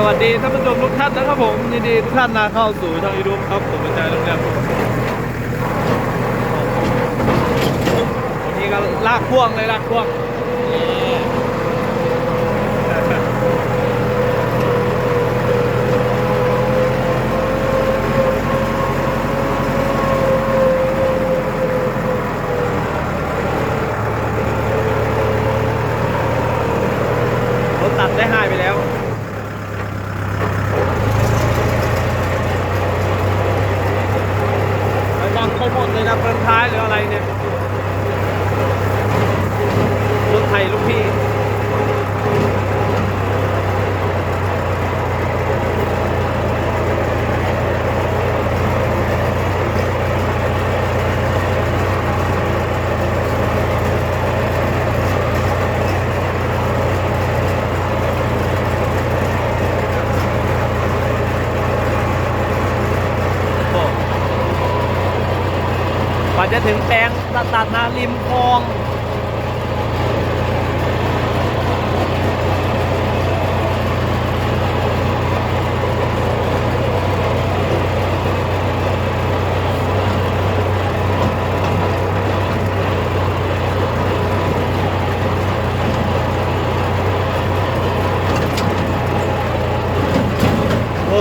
สวัสดีท่านผู้ชมทุกท่านนะครับผมยินดีทุกท่านนะเข้าสู่ช่องยูทูบครับผมเป็นใจโรงแรมวันนี้ก็ลากพ่วงเลยลากพ่วงรถตัดได้หายไปแล้ว ไปบัง เลยนะเฟืองท้ายหรืออะไรเนี่ยรถไทยลูกพี่ จะถึงแปลงตัดตัดนาริมคลอง โอ้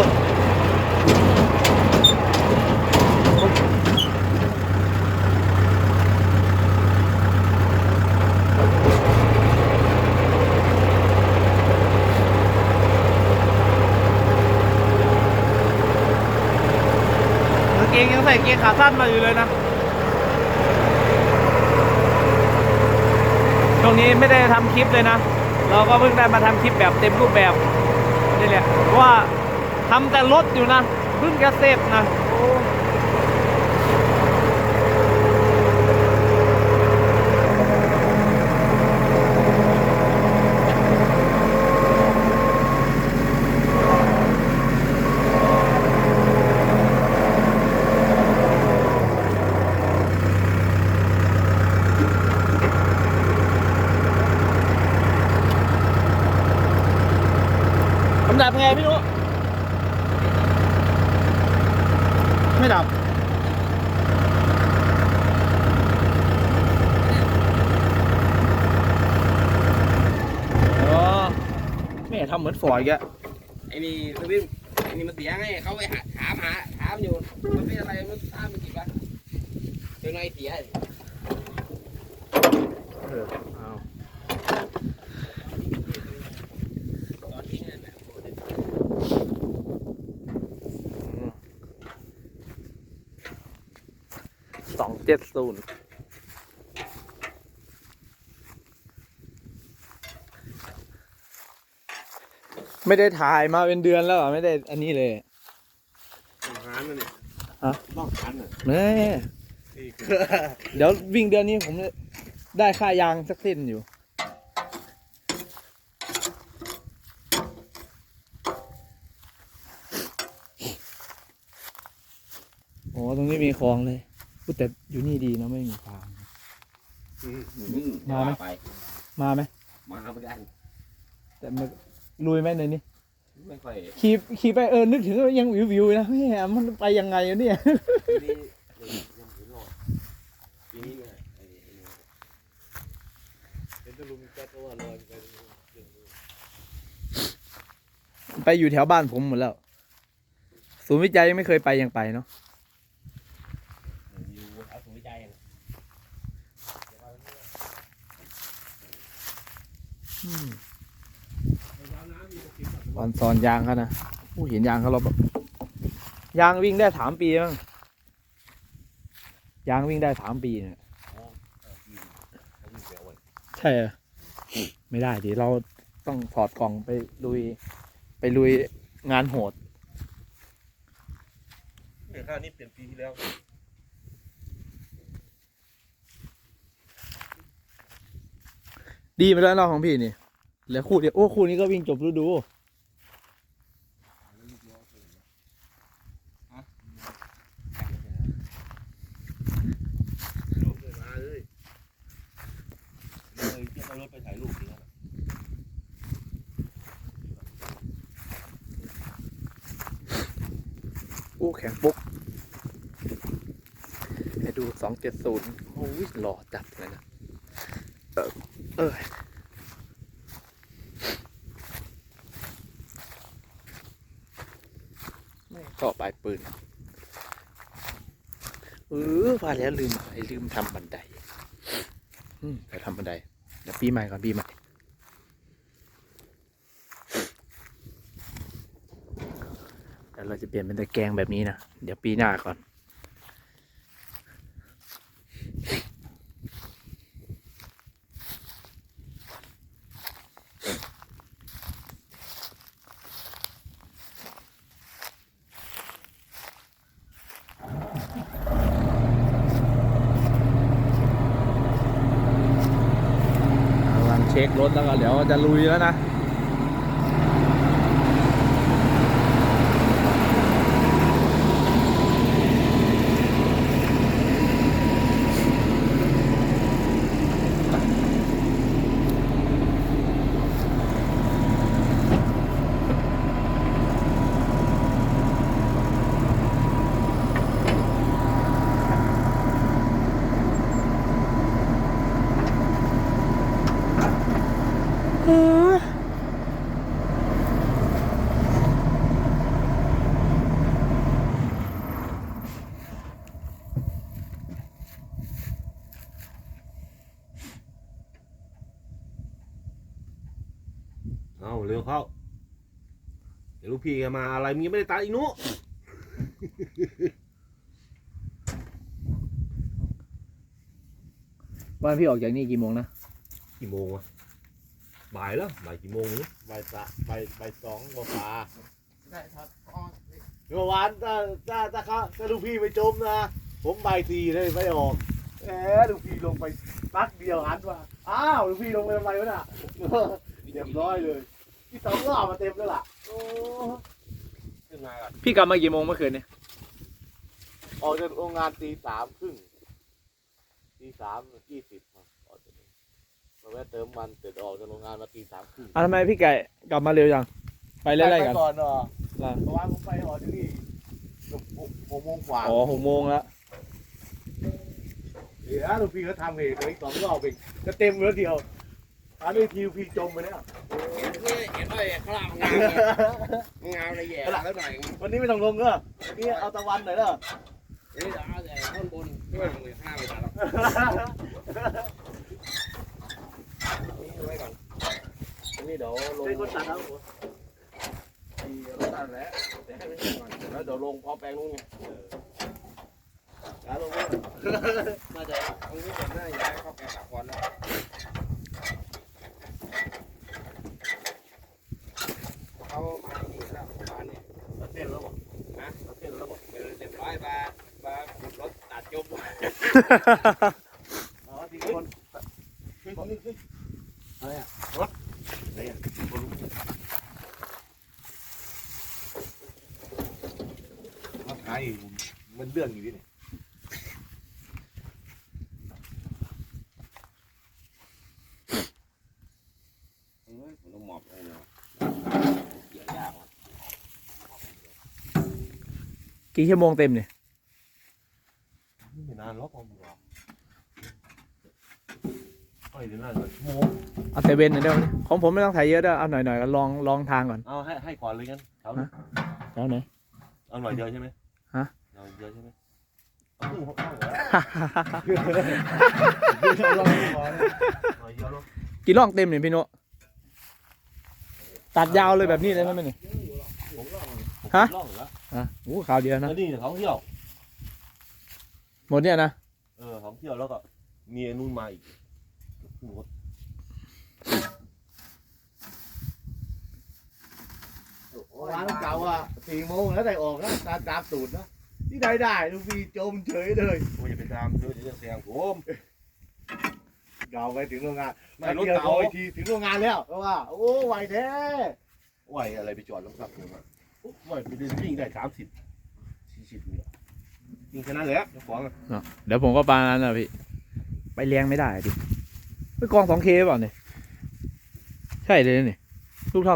กางเกงยังใส่กางเกง ขาสั้นมาอยู่เลยนะตรงนี้ไม่ได้ทำคลิปเลยนะ เราก็เพิ่งได้มาทำคลิปแบบเต็มรูปแบบนี่แหละเพราะว่าทำแต่รถอยู่นะเพิ่งจะเสร็จนะ โอ้คำดับไงพี่นุ๊ไม่ดับ อ๋อแม่ทำเหมือนฝอยแกอะไอ้นี่ทวินไอ้นี่มันเสียไงเขาไปหาถามหาถามอยู่ มันเป็นอะไรมันตามมันกี่วะเดี๋ยวไงเสียเออเอา ตอนที่นั่นน่ะ สองเจ็ดศูนย์ไม่ได้ถ่ายมาเป็นเดือนแล้วเหรอไม่ได้อันนี้เลยต้องหานมันเนี่ยฮะต้องหานน่ะแม่เดี๋ยววิ่งเดือนนี้ผมได้ค่ายางสักเส้นอยู่ โอ้ตรงนี้มีคลองเลย พูดแต่อยู่นี่ดีนะไม่มีทาง มาไหมไปมาไหมมาเหมือนกันแต่มันลุยไหมในนี้ไม่ค่อยขี่ขี่ไปเออนึกถึงยังวิววิวๆนะแม่มันไปยังไงอะเนี่ย ปีนี้ยังไม่รอดปีนี้เนี่ยไอ้ไอ้นี่เห็นตะลุมแก๊สก็ว่าลอยไปไปอยู่แถวบ้านผมหมดแล้ว ศูนย์วิจัยยังไม่เคยไปยังไปเนาะ อยู่เอาสูงวิจัยอะ ตอนซอนยางเขานะผู้เห็นยางเขาเราแบบยางวิ่งได้สามปีมั้งยางวิ่งได้สามปีเนี่ยเขามีเสียไว้ใช่เหรอไม่ได้ดิเราต้องถอดกล่องไปลุย ไปลุยงานโหดเนี่ยค่านี้เปลี่ยนปีที่แล้ว ดีไปแล้วนาะของพี่นี่เหลือคู่เดียวโอ้คู่นี้ก็วิ่งจบฤดูรูปเดินมาเลยเลยจะเอารถไปถ่ายรูปดีกว่าโอ้แข็งปุ๊กให้ดูสองเจ็ดศูนย์โอ้ยหล่อจัดเลยนะ เออก็ปลายปืน เออว่าแล้วลืมไอ้ลืมทำบันได อืมไปทำบันได เดี๋ยวปีใหม่ก่อนปีใหม่เดี๋ยวเราจะเปลี่ยนเป็นตะแกรงแบบนี้นะ เดี๋ยวปีหน้าก่อน เช็ครถแล้วก็เดี๋ยวจะลุยแล้วนะ เอาเร็วเข้า เดี๋ยวลูกพี่แกมาอะไรมึงยังไม่ได้ตัดอีกนุวันพี่ออกจากนี่กี่โมงนะกี่โมงวะบ่ายแล้วบ่ายกี่โมงนี่ใบสะใบใบสองกว่าได้ครับอ๋อเมื่อวานถ้าถ้าถ้าเขาถ้าลูกพี่ไปจมนะ ผมใบสี่เลยไม่ออกแหมลูกพี่ลงไปปักเดียวหันว่าอ้าวลูกพี่ลงไปทำไมวะน่ะ เรียบร้อยเลย ที่สองรอบมาเต็มแล้วล่ะโอ้ขึ้นมาก่อนพี่กลับมากี่โมงเมื่อคืนเนี่ยออกจากโรงงานตีสามครึ่งตีสามยี่สิบมาออกจากนี่มาแวะเติมมันเสร็จออกจากโรงงานมาตีสามครึ่งอะทำไมพี่ไก่กลับมาเร็วจังไปไล่ๆกันไปก่อนเนาะล่ะเมื่อวานผมไปออกจากนี่หกหกโมงกว่าอ๋อหกโมงแล้วเดี๋ยวลูกพี่เขาทำเองเลยสองรอบเองก็เต็มแล้วเดียว อันนี้ทีพี่จมไปแล้วเห็นเลยเห็นเลยข้างล่างมันงามเลยมันงามเลยแย่แล้วหน่อยวันนี้ไม่ต้องลงเนอะนี่เอาตะวันหน่อยเนอะนี่เดี๋ยวเอาแต่ข้างบนข้างล่างเลยข้างล่างไม่ตัดหรอกนี่ไว้ก่อนนี่เดี๋ยวลงเป็นคนตัดแล้วตัดแล้วเดี๋ยวให้มันก่อนแล้วเดี๋ยวลงพอแปลงลงไงแล้วลงมาจากตรงนี้ก่อนหน้าย้ายเข้าแกตัดก่อนแล้วเขามานี่แล้วบ้านนี่ เส้นแล้วบอก นะเส้นแล้วบอกเรียบร้อยมามาขุดรถตัดจม อ๋อที่คนอะไรอะมาขายมันเรื่องอยู่ดิเนี่ยเอ้ยผมต้องหมอบเลยเนาะเกี่ยวกว่ะกี่ชั่วโมงเต็มเนี่ย ไม่นานหรอกผมบอกไอ้เดี๋ยวนั่นก่อนโมง เอาแต่เว้นหน่อยเดียวนี้ของผมไม่ต้องถ่ายเยอะเด้อเอาหน่อยๆก็ลองลองทางก่อน เอาให้ให้ก่อนเลยงั้นเอาฮะแล้วไหน เอาหน่อยเดียวใช่ไหมฮะ เอาเดียวใช่ไหมเอาครึ่งหัวข้างเหรอหน่อยเดียวเนาะกี่ร่องเต็มเนี่ยพี่โนตัดยาวเลยแบบนี้เลยใช่ไหมเนี่ย ผมล่องฮะผมล่องเหรออะโอ้ข่าวเดียวนะ แล้วนี่เนี่ยของเที่ยว หมดเนี่ยนะ เออของเที่ยวแล้วก็มีไอ้นู่นมาอีกครึ่งรถ ร้านเก่าอะสี่โมงแล้วได้ออกแล้วตามตามสูตรนะที่ได้ได้ลูกพี่จมเฉยเลยโอ้ยอย่าไปตามเธอเดี๋ยวจะแซงผมเก่าไปถึงโรงงานไม่รถเดียวเก่าโทรอีกทีถึงโรงงานแล้วเพราะว่า โอ้ไวแท้ไหวอะไรไปจอดรถขับผมอะไหวไปเดินวิ่งได้สามสิบสี่สิบเนี่ยวิ่งแค่นั้นแหละเจ้าของอะเนาะเดี๋ยวผมก็ปานั้นนะพี่ไปเลี้ยงไม่ได้ดิไปกองสองเคเปล่าเนี่ยใช่เลยนี่ลูกเท่า